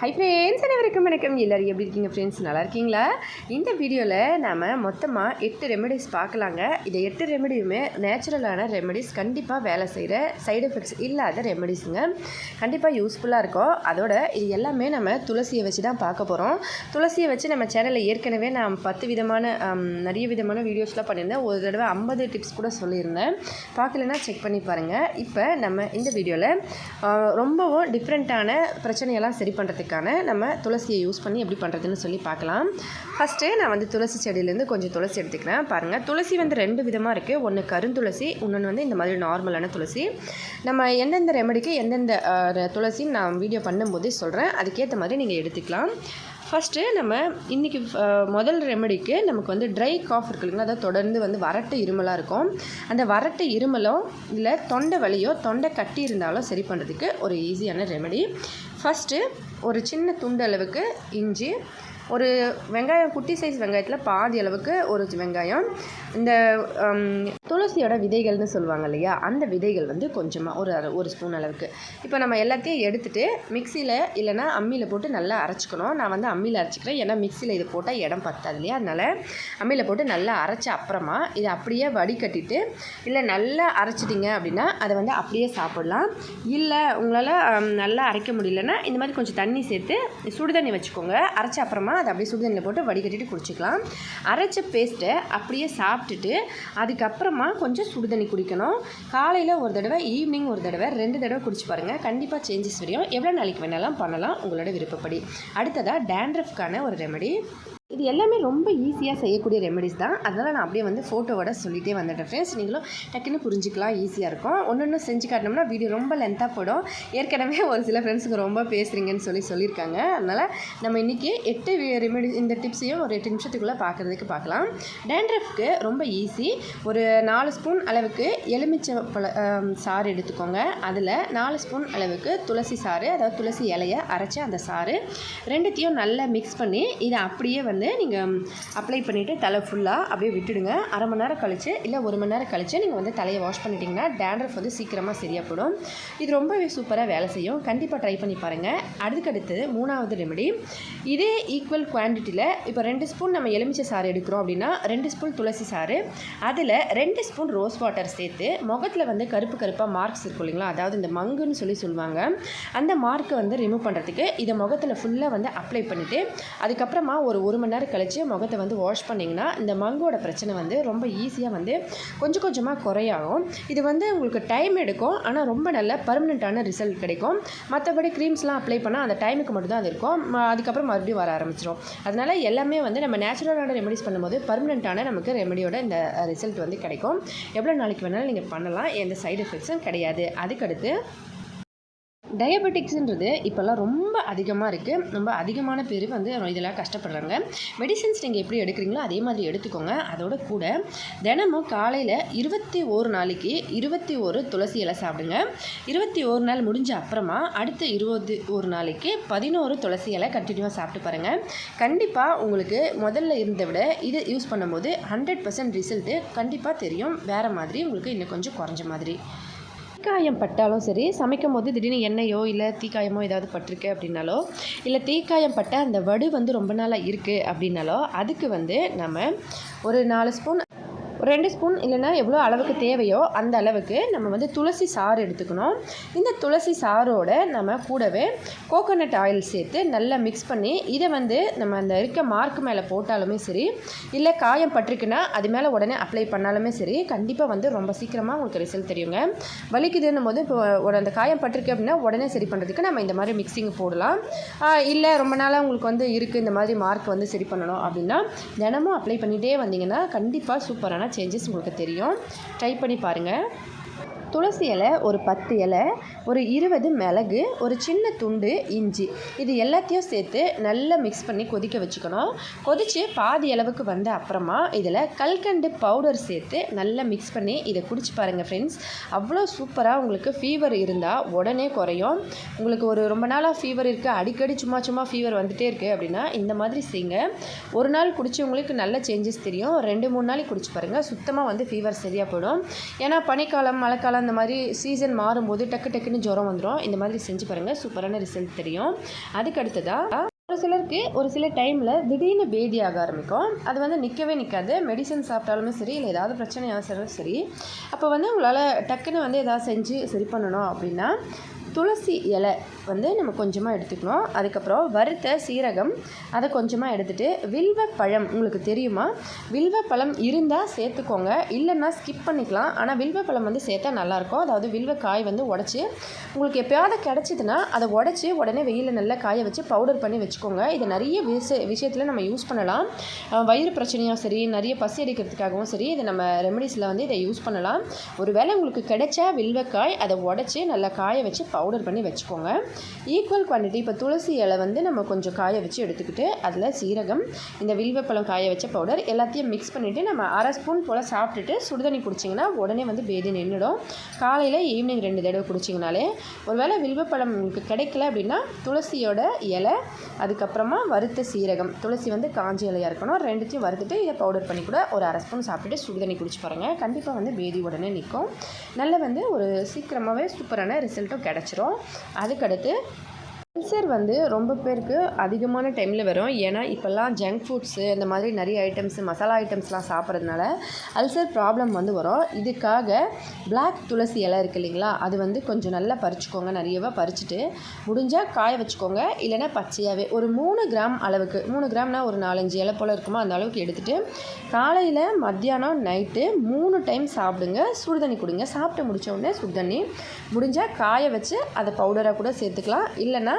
Hi friends அனைவருக்கும் வணக்கம். எல்லோரும் எப்படி இருக்கீங்க ஃப்ரெண்ட்ஸ் நல்லா இருக்கீங்களா? இந்த வீடியோவில் நாம் மொத்தமாக எட்டு ரெமெடிஸ் பார்க்கலாங்க. இந்த எட்டு ரெமெடியுமே நேச்சுரலான ரெமெடிஸ் கண்டிப்பாக வேலை செய்கிற சைடு எஃபெக்ட்ஸ் இல்லாத ரெமெடிஸுங்க கண்டிப்பாக யூஸ்ஃபுல்லாக இருக்கும். அதோட இது எல்லாமே நம்ம துளசியை வச்சு தான் பார்க்க போகிறோம் துளசியை வச்சு நம்ம சேனலில் ஏற்கனவே நான் பத்து விதமான நிறைய விதமான வீடியோஸ்லாம் பண்ணியிருந்தேன். ஒரு தடவை ஐம்பது டிப்ஸ் கூட சொல்லியிருந்தேன். பார்க்கலன்னா செக் பண்ணி பாருங்கள் இப்போ நம்ம இந்த வீடியோவில் ரொம்பவும் டிஃப்ரெண்ட்டான பிரச்சனையெல்லாம் சரி பண்ணுறதுக்கு பண்ணுறதுக்கான நம்ம துளசியை யூஸ் பண்ணி எப்படி பண்ணுறதுன்னு சொல்லி பார்க்கலாம். ஃபஸ்ட்டு நான் வந்து துளசி செடியிலேருந்து கொஞ்சம் துளசி எடுத்துக்கிறேன். பாருங்கள் துளசி வந்து ரெண்டு விதமாக இருக்குது ஒன்று கருந்துளசி இன்னொன்று வந்து இந்த மாதிரி நார்மலான துளசி. நம்ம எந்தெந்த ரெமெடிக்கு எந்தெந்த துளசின்னு நான் வீடியோ பண்ணும்போது சொல்கிறேன் அதுக்கேற்ற மாதிரி நீங்கள் எடுத்துக்கலாம். ஃபஸ்ட்டு நம்ம இன்றைக்கி முதல் ரெமெடிக்கு நமக்கு வந்து ட்ரை காஃப் இருக்கு இல்லைங்களா? அதாவது தொடர்ந்து வந்து வறட்டு இருமலாக இருக்கும். அந்த வறட்டு இருமலோ இல்லை தொண்டை வலியோ தொண்டை கட்டி இருந்தாலும் சரி பண்ணுறதுக்கு ஒரு ஈஸியான ரெமெடி ஃபஸ்ட்டு ஒரு சின்ன துண்டு அளவுக்கு இஞ்சி ஒரு வெங்காயம் குட்டி சைஸ் வெங்காயத்தில் பாதி அளவுக்கு ஒரு வெங்காயம். இந்த துளசியோட விதைகள்னு சொல்லுவாங்க இல்லையா? அந்த விதைகள் வந்து கொஞ்சமாக ஒரு ஒரு ஸ்பூன் அளவுக்கு. இப்போ நம்ம எல்லாத்தையும் எடுத்துட்டு மிக்சியில் இல்லைன்னா அம்மியில் போட்டு நல்லா அரைச்சிக்கணும். நான் வந்து அம்மியில் அரைச்சிக்கிறேன். ஏன்னா மிக்சியில் இது போட்டால் இடம் பத்தாது இல்லையா? அதனால் அம்மியில் போட்டு நல்லா அரைச்ச அப்புறமா இதை அப்படியே வடிகட்டிட்டு இல்லை நல்லா அரைச்சிட்டிங்க அப்படின்னா அதை வந்து அப்படியே சாப்பிடலாம். இல்லை உங்களால் நல்லா அரைக்க முடியலன்னா இந்த மாதிரி கொஞ்சம் தண்ணி சேர்த்து சுடுதண்ணி வச்சுக்கோங்க. அரைச்ச அப்புறமா அதை அப்படியே சுடுதண்ணியில் போட்டு வடிகட்டிட்டு குடிச்சிக்கலாம். அரைச்ச பேஸ்ட்டை அப்படியே சாப்பிட்டுட்டு அதுக்கப்புறமா கொஞ்சம் சுடுதண்ணி குடிக்கணும். காலையில் ஒரு தடவை ஈவினிங் ஒரு தடவை ரெண்டு தடவை குடிச்சு பாருங்கள் கண்டிப்பாக சேஞ்சஸ் வரையும் எவ்வளோ நாளைக்கு வேணாலும் பண்ணலாம். உங்களோட விருப்பப்படி. அடுத்ததாக டேண்ட்ரஃப்கான ஒரு ரெமடி இது எல்லாமே ரொம்ப ஈஸியாக செய்யக்கூடிய ரெமெடிஸ் தான். அதனால் நான் அப்படியே வந்து ஃபோட்டோவோட சொல்லிகிட்டே வந்துட்டேன் ஃப்ரெண்ட்ஸ் நீங்களும் டக்குன்னு புரிஞ்சுக்கலாம் ஈஸியாக இருக்கும். ஒன்று ஒன்று செஞ்சு காட்டினோம்னா வீடியோ ரொம்ப லென்த்தாக போடும். ஏற்கனவே ஒரு சில ஃப்ரெண்ட்ஸுக்கு ரொம்ப பேசுகிறீங்கன்னு சொல்லி சொல்லியிருக்காங்க. அதனால் நம்ம இன்றைக்கி எட்டு ரெமெடி இந்த டிப்ஸையும் ஒரு எட்டு நிமிஷத்துக்குள்ளே பார்க்குறதுக்கு பார்க்கலாம் டேண்ட்ரஃப்க்கு ரொம்ப ஈஸி ஒரு நாலு ஸ்பூன் அளவுக்கு எலுமிச்சை பழ சாறு எடுத்துக்கோங்க. அதில் நாலு ஸ்பூன் அளவுக்கு துளசி சாறு அதாவது துளசி இலையை அரைச்சி அந்த சாறு ரெண்டுத்தையும் நல்லா மிக்ஸ் பண்ணி இதை அப்படியே வந்து நீங்கள் அப்ளை பண்ணிவிட்டு தலை ஃபுல்லாக அப்படியே விட்டுடுங்க. அரை மணி நேரம் கழிச்சு இல்லை ஒரு மணி நேரம் கழிச்சு நீங்கள் வந்து தலையை வாஷ் பண்ணிட்டீங்கன்னா டேண்ட்ரஃப் வந்து சீக்கிரமாக சரியாக போடும் இது ரொம்பவே சூப்பராக வேலை செய்யும். கண்டிப்பாக ட்ரை பண்ணி பாருங்கள் அதுக்கடுத்தது மூணாவது ரெமெடி இதே ஈக்குவல் குவான்டிட்டியில் இப்போ ரெண்டு ஸ்பூன் நம்ம எலுமிச்சை சாறு எடுக்கிறோம் அப்படின்னா ரெண்டு ஸ்பூன் துளசி சாறு அதில் ரெண்டு ஸ்பூன் ரோஸ் வாட்டர் சேர்த்து முகத்தில் வந்து கருப்பு கருப்பாக மார்க்ஸ் இருக்கும் இல்லைங்களா? அதாவது இந்த மங்குன்னு சொல்லி சொல்லுவாங்க. அந்த மார்க்கை வந்து ரிமூவ் பண்ணுறதுக்கு இதை முகத்தில் ஃபுல்லாக வந்து அப்ளை பண்ணிவிட்டு அதுக்கப்புறமா ஒரு ஒரு மணி நேரம் கழித்து முகத்தை வந்து வாஷ் பண்ணிங்கன்னா இந்த மங்கோட பிரச்சனை வந்து ரொம்ப ஈஸியாக வந்து கொஞ்சம் கொஞ்சமாக குறையாகும். இது வந்து உங்களுக்கு டைம் எடுக்கும். ஆனால் ரொம்ப நல்ல பர்மனெண்ட்டான ரிசல்ட் கிடைக்கும். மற்றபடி க்ரீம்ஸ்லாம் அப்ளை பண்ணால் அந்த டைமுக்கு மட்டும்தான் அது இருக்கும். அதுக்கப்புறம் மறுபடியும் வர ஆரம்பிச்சிடும் அதனால் எல்லாமே வந்து நம்ம நேச்சுரலான ரெமெடிஸ் பண்ணும்போது பர்மனெண்ட்டான நமக்கு ரெமெடியோட இந்த ரிசல்ட் வந்து கிடைக்கும். எவ்வளோ நாளைக்கு வேணாலும் நீங்கள் பண்ணலாம். எந்த சைடு எஃபெக்ட்ஸும் கிடையாது. அதுக்கடுத்து டயபெட்டிக்ஸுன்றது இப்போல்லாம் ரொம்ப அதிகமாக இருக்குது ரொம்ப அதிகமான பேர் வந்து இதெல்லாம் கஷ்டப்படுறாங்க. மெடிசின்ஸ் நீங்கள் எப்படி எடுக்கிறீங்களோ அதே மாதிரி எடுத்துக்கோங்க. அதோட கூட தினமும் காலையில் இருபத்தி ஒரு நாளைக்கு இருபத்தி ஒரு துளசி இலை சாப்பிடுங்க. இருபத்தி ஒரு நாள் முடிஞ்ச அப்புறமா அடுத்த இருபது ஒரு நாளைக்கு பதினோரு துளசி இலை கண்டினியூவாக சாப்பிட்டு பாருங்கள் கண்டிப்பாக உங்களுக்கு முதல்ல இருந்த விட இது யூஸ் பண்ணும்போது ஹண்ட்ரட் பர்சன்ட் ரிசல்ட்டு கண்டிப்பாக தெரியும். வேறு மாதிரி உங்களுக்கு இன்னும் கொஞ்சம் குறைஞ்ச மாதிரி. தீக்காயம் பட்டாலும் சரி சமைக்கும் போது திடீர்னு எண்ணெயோ இல்லை தீக்காயமோ ஏதாவது பட்டிருக்கு அப்படின்னாலோ இல்லை தீக்காயம் பட்ட அந்த வடு வந்து ரொம்ப நாளாக இருக்குது அப்படின்னாலோ அதுக்கு வந்து நம்ம ஒரு நாலு ஸ்பூன் ரெண்டு ஸ்பூன் இல்லைன்னா எவ்வளோ அளவுக்கு தேவையோ அந்த அளவுக்கு நம்ம வந்து துளசி சாறு எடுத்துக்கணும். இந்த துளசி சாரோட நம்ம கூடவே கோகோனட் ஆயில் சேர்த்து நல்லா மிக்ஸ் பண்ணி இதை வந்து நம்ம அந்த இருக்க மார்க் மேலே போட்டாலுமே சரி இல்லை காயம் பட்டிருக்குன்னா அது மேலே உடனே அப்ளை பண்ணாலுமே சரி கண்டிப்பாக வந்து ரொம்ப சீக்கிரமாக உங்களுக்கு ரிசல்ட் தெரியுங்க. வலிக்குதுன்னும் போது இப்போ ஒரு அந்த காயம் பட்டிருக்கு அப்படின்னா உடனே சரி பண்ணுறதுக்கு நம்ம இந்த மாதிரி மிக்சிங் போடலாம். இல்லை ரொம்ப நாளாக உங்களுக்கு வந்து இருக்குது இந்த மாதிரி மார்க் வந்து சரி பண்ணணும் அப்படின்னா தினமும் அப்ளை பண்ணிகிட்டே வந்தீங்கன்னா கண்டிப்பாக சூப்பரான சேஞ்சஸ் உங்களுக்கு தெரியும். ட்ரை பண்ணி பாருங்கள் துளசி இலை ஒரு பத்து இலை ஒரு இருபது மிளகு ஒரு சின்ன துண்டு இஞ்சி. இது எல்லாத்தையும் சேர்த்து நல்லா மிக்ஸ் பண்ணி கொதிக்க வச்சுக்கணும். கொதித்து பாதி அளவுக்கு வந்த அப்புறமா இதில் கல்கண்டு பவுடர் சேர்த்து நல்லா மிக்ஸ் பண்ணி இதை குடிச்சு பாருங்கள் ஃப்ரெண்ட்ஸ் அவ்வளோ சூப்பராக உங்களுக்கு ஃபீவர் இருந்தால் உடனே குறையும். உங்களுக்கு ஒரு ரொம்ப நாளாக ஃபீவர் இருக்குது அடிக்கடி சும்மா சும்மா ஃபீவர் வந்துகிட்டே இருக்குது அப்படின்னா இந்த மாதிரி செய்யுங்க. ஒரு நாள் குடித்தவங்களுக்கு நல்ல சேஞ்சஸ் தெரியும். ரெண்டு மூணு நாளைக்கு குடிச்சு பாருங்கள் சுத்தமாக வந்து ஃபீவர் சரியாக போயிடும். ஏன்னா பனிக்காலம் மழைக்காலம் அந்த மாதிரி சீசன் மாறும்போது டக்கு டக்குன்னு ஜுரம் வந்துடும் இந்த மாதிரி செஞ்சு பாருங்கள் சூப்பரான ரிசல்ட் தெரியும். அதுக்கு அடுத்ததாக ஒரு சிலருக்கு ஒரு சில டைமில் திடீர்னு பேதி ஆக ஆரம்பிக்கும். அது வந்து நிற்கவே நிற்காது மெடிசன் சாப்பிட்டாலுமே சரி இல்லை ஏதாவது பிரச்சனை ஆச்சாலும் சரி. அப்போ வந்து உங்களால் டக்குன்னு வந்து எதாவது செஞ்சு சரி பண்ணணும் அப்படின்னா துளசி இலை வந்து நம்ம கொஞ்சமாக எடுத்துக்கணும். அதுக்கப்புறம் வறுத்த சீரகம் அதை கொஞ்சமாக எடுத்துகிட்டு வில்வ பழம் உங்களுக்கு தெரியுமா? வில்வ பழம் இருந்தால் சேர்த்துக்கோங்க. இல்லைன்னா ஸ்கிப் பண்ணிக்கலாம். ஆனால் வில்வ பழம் வந்து சேர்த்தா நல்லாயிருக்கும். அதாவது வில்வ காய் வந்து உடச்சி உங்களுக்கு எப்போயாவது கிடச்சிதுன்னா அதை உடச்சி உடனே வெயிலில் நல்லா காய வச்சு பவுடர் பண்ணி வச்சுக்கோங்க. இது நிறைய விஷ விஷயத்தில் நம்ம யூஸ் பண்ணலாம். வயிறு பிரச்சனையும் சரி நிறைய பசி அடிக்கிறதுக்காகவும் சரி இதை நம்ம ரெமடிஸில் வந்து இதை யூஸ் பண்ணலாம். ஒருவேளை உங்களுக்கு கிடைச்சா வில்வக்காய் அதை உடச்சி நல்லா காய வச்சு பவுடர் பண்ணி வச்சுக்கோங்க. ஈக்குவல் குவான்டிட்டி இப்போ துளசி இலை வந்து நம்ம கொஞ்சம் காய வச்சு எடுத்துக்கிட்டு அதில் சீரகம் இந்த வில்வப்பழம் காய வச்ச பவுடர் எல்லாத்தையும் மிக்ஸ் பண்ணிவிட்டு நம்ம அரை ஸ்பூன் போல் சாப்பிட்டுட்டு சுடுதண்ணி குடிச்சிங்கன்னா உடனே வந்து பேதி நின்றுடும் காலையில் ஈவினிங் ரெண்டு தடவை குடிச்சிங்கனாலே ஒருவேளை வில்வப்பழம் உங்களுக்கு கிடைக்கல அப்படின்னா துளசியோட இலை அதுக்கப்புறமா வறுத்த சீரகம் துளசி வந்து காஞ்ச இலையாக இருக்கணும் ரெண்டுத்தையும் வறுத்துட்டு இதை பவுடர் பண்ணி கூட ஒரு அரை ஸ்பூன் சாப்பிட்டுட்டு சுடுதண்ணி குடிச்சு பாருங்கள் கண்டிப்பாக வந்து பேதி உடனே நிற்கும். நல்ல வந்து ஒரு சீக்கிரமாகவே சூப்பரான ரிசல்ட்டும் கிடச்சிரும். அதுக்கடுத்து 对。அல்சர் வந்து ரொம்ப பேருக்கு அதிகமான டைமில் வரும். ஏன்னா இப்போல்லாம் ஜங்க் ஃபுட்ஸு இந்த மாதிரி நிறைய ஐட்டம்ஸ் மசாலா ஐட்டம்ஸ்லாம் சாப்பிட்றதுனால அல்சர் ப்ராப்ளம் வந்து வரும். இதுக்காக பிளாக் துளசி இலை இருக்கு இல்லைங்களா? அது வந்து கொஞ்சம் நல்லா பறிச்சுக்கோங்க. நிறையவா பறிச்சுட்டு முடிஞ்சால் காய வச்சுக்கோங்க. இல்லைன்னா பச்சையாகவே ஒரு மூணு கிராம் அளவுக்கு மூணு கிராம்னா ஒரு நாலஞ்சு இலை போல் இருக்குமோ அந்த அளவுக்கு எடுத்துகிட்டு காலையில் மத்தியானம் நைட்டு மூணு டைம் சாப்பிடுங்க. சுடுதண்ணி கொடுங்க. சாப்பிட்டு முடித்த உடனே சுடுதண்ணி முடிஞ்சால் காய வச்சு அதை பவுடராக கூட சேர்த்துக்கலாம். இல்லைன்னா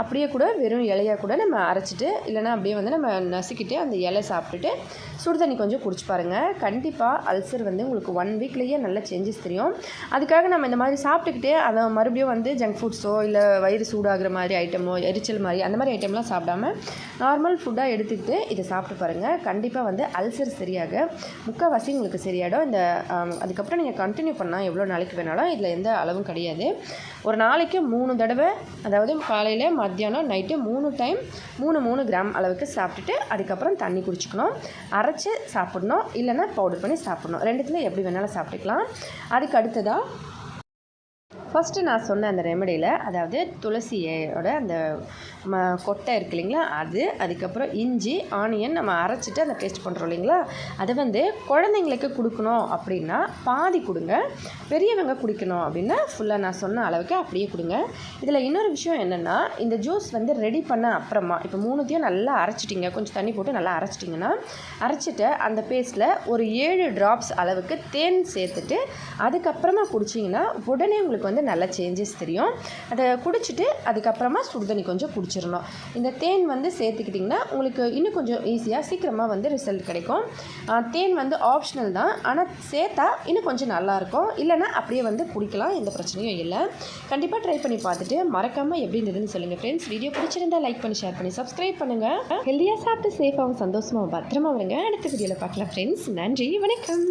அப்படியே கூட வெறும் இலையாக கூட நம்ம அரைச்சிட்டு இல்லைன்னா அப்படியே வந்து நம்ம நசுக்கிட்டு அந்த இலை சாப்பிட்டுட்டு சுடுதண்ணி கொஞ்சம் குடிச்சு பாருங்கள் கண்டிப்பாக அல்சர் வந்து உங்களுக்கு ஒன் வீக்லேயே நல்ல சேஞ்சஸ் தெரியும். அதுக்காக நம்ம இந்த மாதிரி சாப்பிட்டுக்கிட்டே அதை மறுபடியும் வந்து ஜங்க் ஃபுட்ஸோ இல்லை வயிறு சூடாகிற மாதிரி ஐட்டமோ எரிச்சல் மாதிரி அந்த மாதிரி ஐட்டம்லாம் சாப்பிடாம நார்மல் ஃபுட்டாக எடுத்துக்கிட்டு இதை சாப்பிட்டு பாருங்கள் கண்டிப்பாக வந்து அல்சர் சரியாக முக்கால்வாசி உங்களுக்கு சரியாயிடும். இந்த அதுக்கப்புறம் நீங்கள் கண்டினியூ பண்ணால் எவ்வளோ நாளைக்கு வேணாலும் இதில் எந்த அளவும் கிடையாது. ஒரு நாளைக்கு மூணு தடவை அதாவது காலையில் மத்தியானம் நைட்டு மூணு டைம் மூணு மூணு கிராம் அளவுக்கு சாப்பிட்டுட்டு அதுக்கப்புறம் தண்ணி குடிச்சிக்கணும். அரைச்சி சாப்பிடணும் இல்லைன்னா பவுடர் பண்ணி சாப்பிடணும். ரெண்டுத்துல எப்படி வேணாலும் சாப்பிட்டுக்கலாம். அதுக்கு அடுத்ததாக ஃபஸ்ட்டு நான் சொன்ன அந்த ரெமடியில் அதாவது துளசியோட அந்த கொட்டை இருக்கு இல்லைங்களா? அது அதுக்கப்புறம் இஞ்சி ஆனியன் நம்ம அரைச்சிட்டு அந்த பேஸ்ட் பண்ணுறோம் இல்லைங்களா? அதை வந்து குழந்தைங்களுக்கு கொடுக்கணும் அப்படின்னா பாதி கொடுங்க. பெரியவங்க குடிக்கணும் அப்படின்னா ஃபுல்லாக நான் சொன்ன அளவுக்கு அப்படியே கொடுங்க. இதில் இன்னொரு விஷயம் என்னென்னா இந்த ஜூஸ் வந்து ரெடி பண்ண அப்புறமா இப்போ மூணுத்தையும் நல்லா அரைச்சிட்டிங்க. கொஞ்சம் தண்ணி போட்டு நல்லா அரைச்சிட்டிங்கன்னா அரைச்சிட்டு அந்த பேஸ்ட்டில் ஒரு ஏழு ட்ராப்ஸ் அளவுக்கு தேன் சேர்த்துட்டு அதுக்கப்புறமா குடிச்சிங்கன்னா உடனே உங்களுக்கு வந்து நல்ல சேஞ்சஸ் தெரியும். அதை குடிச்சிட்டு அதுக்கப்புறமா சுடுதண்ணி கொஞ்சம் குடிச்சிடணும் இந்த தேன் வந்து சேர்த்துக்கிட்டிங்கன்னா உங்களுக்கு இன்னும் கொஞ்சம் ஈஸியாக சீக்கிரமாக வந்து ரிசல்ட் கிடைக்கும். தேன் வந்து ஆப்ஷனல் தான். ஆனால் சேர்த்தா இன்னும் கொஞ்சம் நல்லாயிருக்கும். இல்லைன்னா அப்படியே வந்து குடிக்கலாம். எந்த பிரச்சனையும் இல்லை. கண்டிப்பாக ட்ரை பண்ணி பார்த்துட்டு மறக்காமல் எப்படி இருந்ததுன்னு சொல்லுங்கள் ஃப்ரெண்ட்ஸ் வீடியோ பிடிச்சிருந்தா லைக் பண்ணி ஷேர் பண்ணி சப்ஸ்கிரைப் பண்ணுங்கள் ஹெல்த்தியாக சாப்பிட்டு சேஃபாகவும் சந்தோஷமாக பத்திரமா வருங்க அடுத்த வீடியோவில் பார்க்கலாம் ஃப்ரெண்ட்ஸ் நன்றி வணக்கம்.